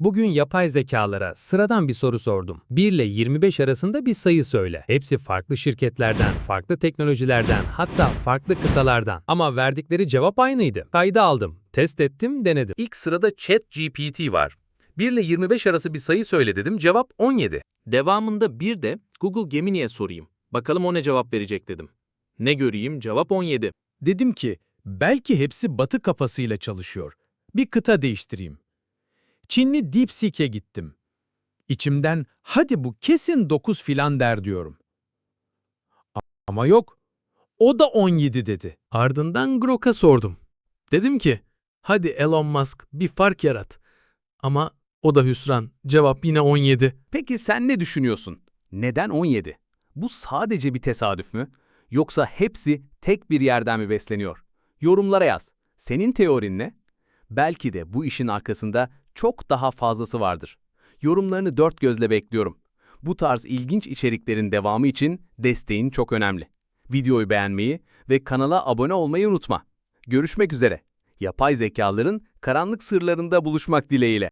Bugün yapay zekalara sıradan bir soru sordum. 1 ile 25 arasında bir sayı söyle. Hepsi farklı şirketlerden, farklı teknolojilerden, hatta farklı kıtalardan. Ama verdikleri cevap aynıydı. Kayda aldım, test ettim, denedim. İlk sırada ChatGPT var. 1 ile 25 arası bir sayı söyle dedim, cevap 17. Devamında bir de Google Gemini'ye sorayım. Bakalım o ne cevap verecek dedim. Ne göreyim, cevap 17. Dedim ki, belki hepsi batı kafasıyla çalışıyor. Bir kıta değiştireyim. Çinli DeepSeek'e gittim. İçimden, hadi bu kesin 9 filan der diyorum. Ama yok. O da 17 dedi. Ardından Grok'a sordum. Dedim ki, hadi Elon Musk bir fark yarat. Ama o da hüsran. Cevap yine 17. Peki sen ne düşünüyorsun? Neden 17? Bu sadece bir tesadüf mü? Yoksa hepsi tek bir yerden mi besleniyor? Yorumlara yaz. Senin teorin ne? Belki de bu işin arkasında çok daha fazlası vardır. Yorumlarını dört gözle bekliyorum. Bu tarz ilginç içeriklerin devamı için desteğin çok önemli. Videoyu beğenmeyi ve kanala abone olmayı unutma. Görüşmek üzere. Yapay zekaların karanlık sırlarında buluşmak dileğiyle.